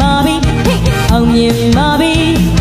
ပါပြီအောင်မြင်ပါပြီ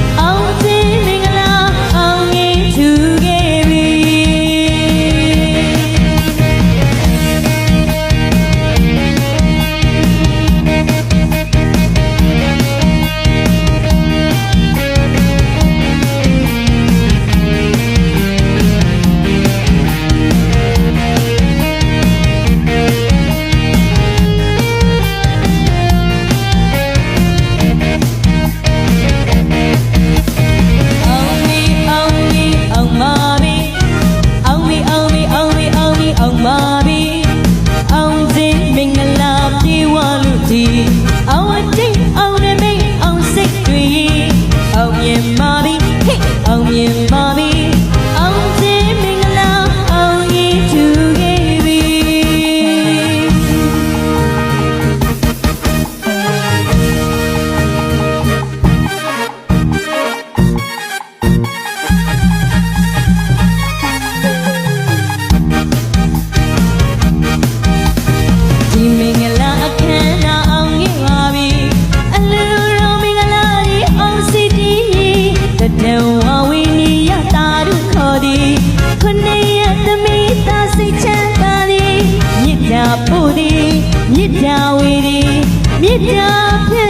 မြစ်တာဝီဒီမြစ်တာဖြစ်